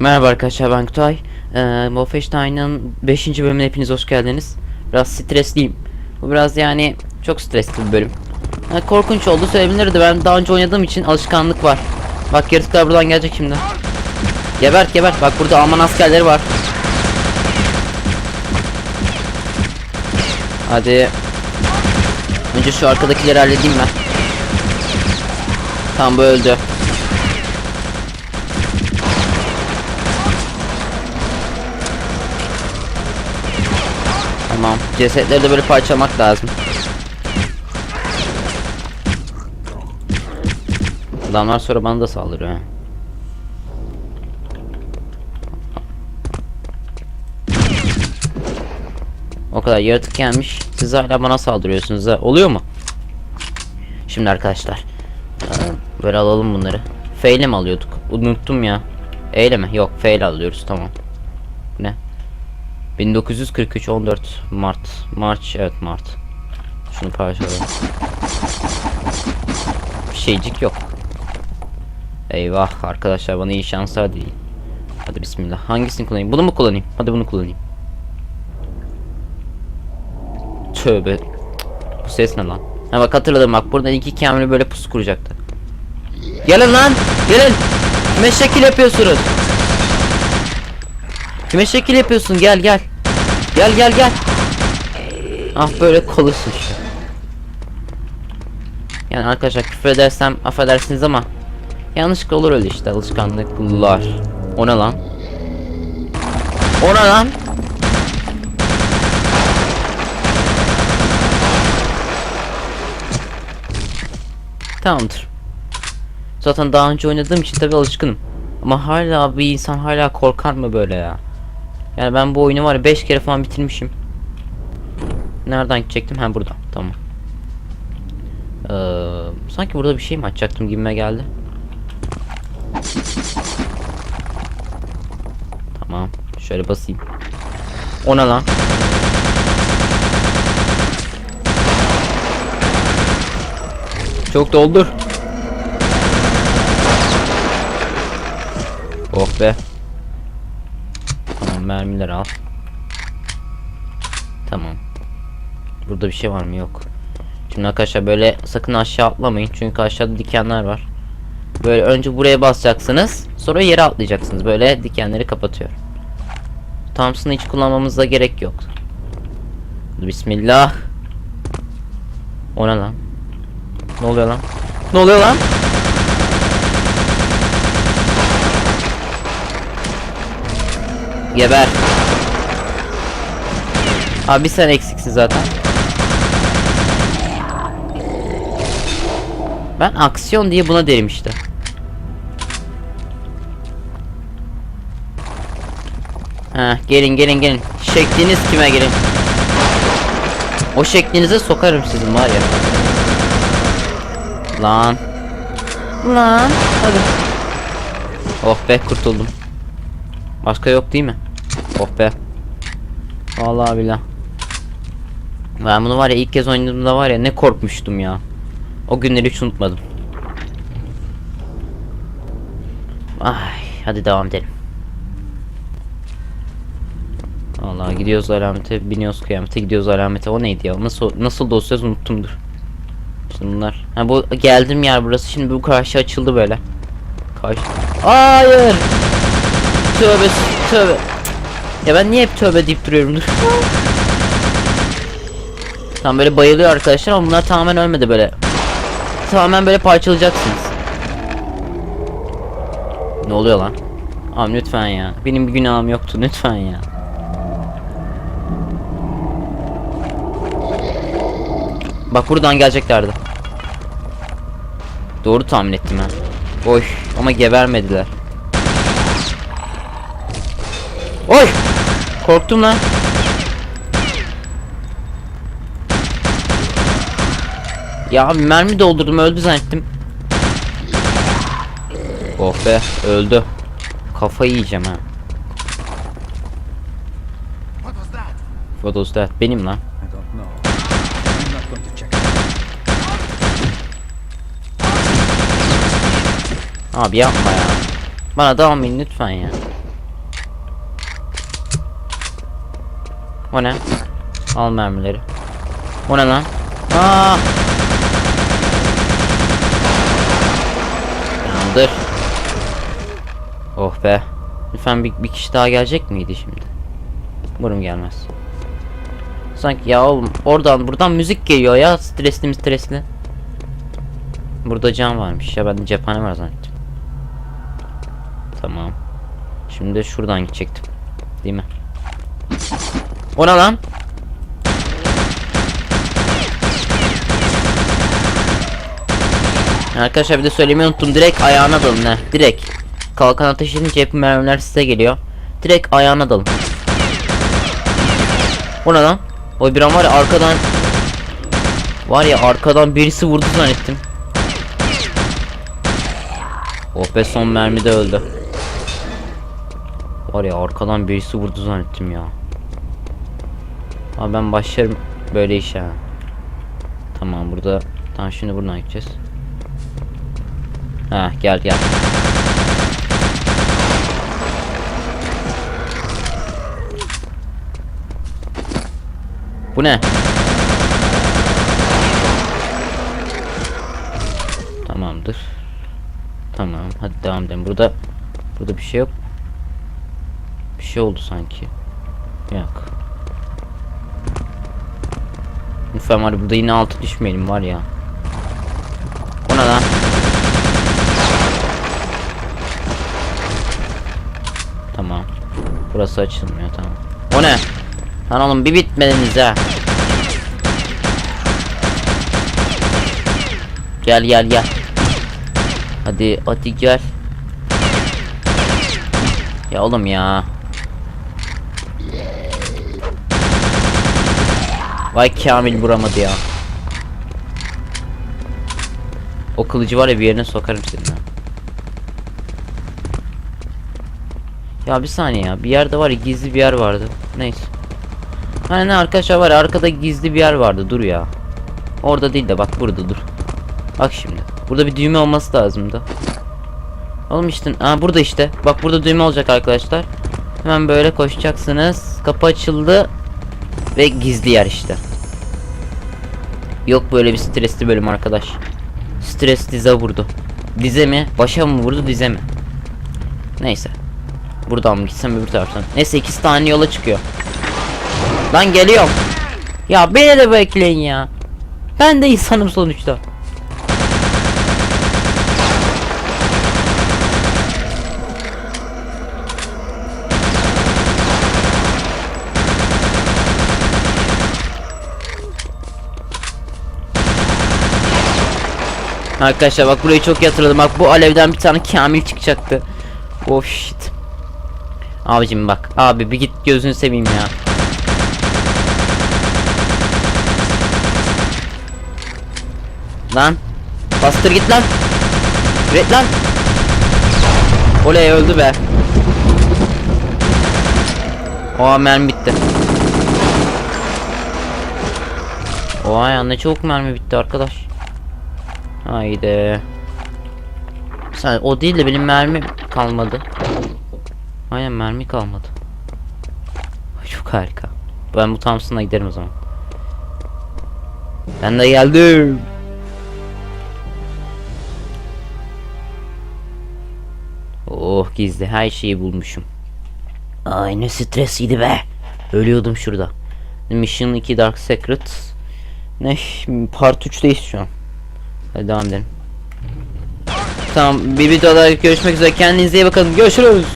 Merhaba arkadaşlar ben Kutay. Ee, Wolfenstein'ın 5. bölümüne hepiniz hoş geldiniz. Biraz stresliyim. Bu biraz yani çok stresli bir bölüm. Ha, korkunç oldu söyleyebilirdi. Ben daha önce oynadığım için alışkanlık var. Bak yaratıklar buradan gelecek şimdi. Gebert gebert. Bak burada Alman askerleri var. Hadi. Önce şu arkadakileri halledeyim ben. Tamam bu öldü. Tamam. Cesetleri de böyle parçalamak lazım. Adamlar sonra bana da saldırıyor. O kadar yaratık gelmiş. Siz hala bana saldırıyorsunuz ha. Oluyor mu? Şimdi arkadaşlar. Böyle alalım bunları. F ile mi alıyorduk? Unuttum ya. E ile mi? Yok F ile alıyoruz tamam. Ne? 1943 14 Mart. March evet Mart. Şunu parçalayalım. Bir şeycik yok. Eyvah arkadaşlar bana iyi şanslar değil. Hadi bismillah. Hangisini kullanayım? Bunu mu kullanayım? Hadi bunu kullanayım. Tövbe. Bu ses ne lan? Ha bak hatırladım bak burada iki kamil böyle pusu kuracaktı. Gelin lan! Gelin! Kime şekil yapıyorsunuz? Kime şekil yapıyorsun? Gel gel. Gel gel gel. Ah böyle koluşsun işte. Yani arkadaşlar küfür edersem affedersiniz ama yanlışlıkla olur öyle işte alışkanlıklar. O ne lan? O ne lan? Tamamdır. Zaten daha önce oynadığım için tabii alışkınım. Ama hala bir insan hala korkar mı böyle ya? Yani ben bu oyunu var ya 5 kere falan bitirmişim. Nereden gidecektim? Ha buradan. Tamam. Ee, sanki burada bir şey mi açacaktım gibime geldi. Tamam. Şöyle basayım. O ne lan? Çok doldur. Oh be. Mermileri al. Tamam. Burada bir şey var mı? Yok. Şimdi arkadaşlar böyle sakın aşağı atlamayın. Çünkü aşağıda dikenler var. Böyle önce buraya basacaksınız. Sonra yere atlayacaksınız. Böyle dikenleri kapatıyor. Thompson'ı hiç kullanmamıza gerek yok. Bismillah. O ne lan? Ne oluyor lan? Ne oluyor lan? Geber. Abi sen eksiksin zaten. Ben aksiyon diye buna derim işte. Ha gelin gelin gelin. Şekliniz kime gelin. O şeklinize sokarım sizin var ya. Lan. Lan. Hadi. Oh be kurtuldum. Başka yok değil mi? Oh be. Vallahi billah. Ben bunu var ya ilk kez oynadığımda var ya ne korkmuştum ya. O günleri hiç unutmadım. Ay hadi devam edelim. Allah gidiyoruz alamete, biniyoruz kıyamete, gidiyoruz alamete. O neydi ya? Nasıl nasıl dosyaz unuttumdur. Bunlar. Ha bu geldim yer burası. Şimdi bu karşı açıldı böyle. Karşı. Hayır. Tövbe tövbe. Ya ben niye hep tövbe deyip duruyorum dur. Tam böyle bayılıyor arkadaşlar ama bunlar tamamen ölmedi böyle. Tamamen böyle parçalayacaksınız. Ne oluyor lan? Abi lütfen ya. Benim bir günahım yoktu lütfen ya. Bak buradan geleceklerdi. Doğru tahmin ettim ha. Oy ama gebermediler. Oy! Korktum lan. Ya abi mermi doldurdum öldü zannettim. Oh be öldü. Kafayı yiyeceğim ha. What was that? Benim lan. Abi yapma ya. Bana dalmayın lütfen ya. O ne? Al mermileri. O ne lan? Aa! Tamamdır. Oh be. Lütfen bir, bir kişi daha gelecek miydi şimdi? Umarım gelmez. Sanki ya oğlum oradan buradan müzik geliyor ya stresli stresli. Burada cam varmış ya ben de cephane var zannettim. Tamam. Şimdi şuradan gidecektim. Değil mi? O ne lan? Arkadaşlar bir de söylemeyi unuttum. Direkt ayağına dalın ha. Direkt. Kalkan ateş edince hep mermiler size geliyor. Direkt ayağına dalın. O ne lan? O bir an var ya arkadan Var ya arkadan birisi vurdu zannettim. Oh be son mermide öldü. Var ya arkadan birisi vurdu zannettim ya. Abi ben başlarım böyle işe. ha. Tamam burada. Tamam şimdi buradan gideceğiz. Ha gel gel. Bu ne? Tamamdır. Tamam hadi devam edelim. Burada burada bir şey yok. Bir şey oldu sanki. Yok. Lütfen var burada yine altı düşmeyelim var ya. O ne lan? Tamam. Burası açılmıyor tamam. O ne? Lan oğlum bir bitmediniz ha. Gel gel gel. Hadi hadi gel. Ya oğlum ya. Vay Kamil vuramadı ya. O kılıcı var ya bir yerine sokarım senin ha. Ya bir saniye ya. Bir yerde var ya gizli bir yer vardı. Neyse. Hani ne arkadaşlar var ya arkada gizli bir yer vardı. Dur ya. Orada değil de bak burada dur. Bak şimdi. Burada bir düğme olması lazımdı. Oğlum işte. Aa burada işte. Bak burada düğme olacak arkadaşlar. Hemen böyle koşacaksınız. Kapı açıldı. Ve gizli yer işte. Yok böyle bir stresli bölüm arkadaş. Stres dize vurdu. Dize mi? Başa mı vurdu dize mi? Neyse. Buradan mı gitsem öbür taraftan. Neyse ikisi tane yola çıkıyor. Lan geliyorum. Ya beni de bekleyin ya. Ben de insanım sonuçta. Arkadaşlar bak burayı çok yatırdım. Bak bu alevden bir tane Kamil çıkacaktı. Oh shit. Abicim bak. Abi bir git gözünü seveyim ya. Lan. Bastır git lan. Üret lan. Oley öldü be. Oha mermi bitti. Oha ya ne çabuk mermi bitti arkadaş. Haydi. Sen o değil de benim mermi kalmadı. Aynen mermi kalmadı. Ay, Çok harika. Ben bu Thompson'a giderim o zaman. Ben de geldim. Oh gizli her şeyi bulmuşum. Ay ne stresliydi be. Ölüyordum şurada. Mission 2 Dark Secret. Ne? Part 3'teyiz şu an. Hadi devam edelim. Tamam bir videoda görüşmek üzere. Kendinize iyi bakın. Görüşürüz.